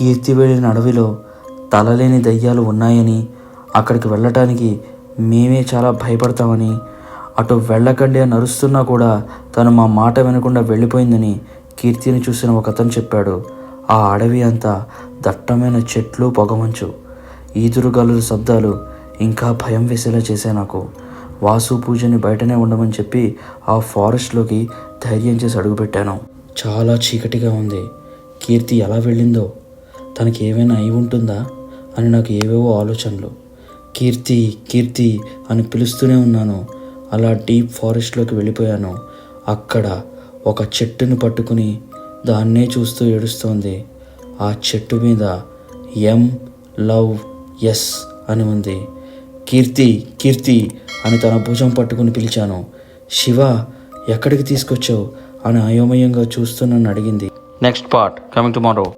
కీర్తి వెళ్ళిన అడవిలో తలలేని దయ్యాలు ఉన్నాయని అక్కడికి వెళ్ళటానికి మేమే చాలా భయపడతామని అటు వెళ్ళకండి అని అరుస్తున్నా కూడా తను మా మాట వినకుండా వెళ్ళిపోయిందని కీర్తిని చూసిన ఒక అతను చెప్పాడు. ఆ అడవి అంతా దట్టమైన చెట్లు పొగమంచు ఈదురుగాలుల శబ్దాలు ఇంకా భయం వేసేలా చేశాయి నాకు. వాసు పూజని బయటనే ఉండమని చెప్పి ఆ ఫారెస్ట్లోకి ధైర్యం చేసి అడుగుపెట్టాను. చాలా చీకటిగా ఉంది. కీర్తి ఎలా వెళ్ళిందో తనకి ఏమైనా అయి ఉంటుందా అని నాకు ఏవేవో ఆలోచనలు. కీర్తి కీర్తి అని పిలుస్తూనే ఉన్నాను. అలా డీప్ ఫారెస్ట్లోకి వెళ్ళిపోయాను. అక్కడ ఒక చెట్టును పట్టుకుని దాన్నే చూస్తూ ఏడుస్తోంది. ఆ చెట్టు మీద ఎం లవ్ ఎస్ అని ఉంది. కీర్తి కీర్తి అని తన భుజం పట్టుకుని పిలిచాను. శివ ఎక్కడికి తీసుకొచ్చావు? అని అయోమయంగా చూస్తూ నన్ను అడిగింది. Next part coming tomorrow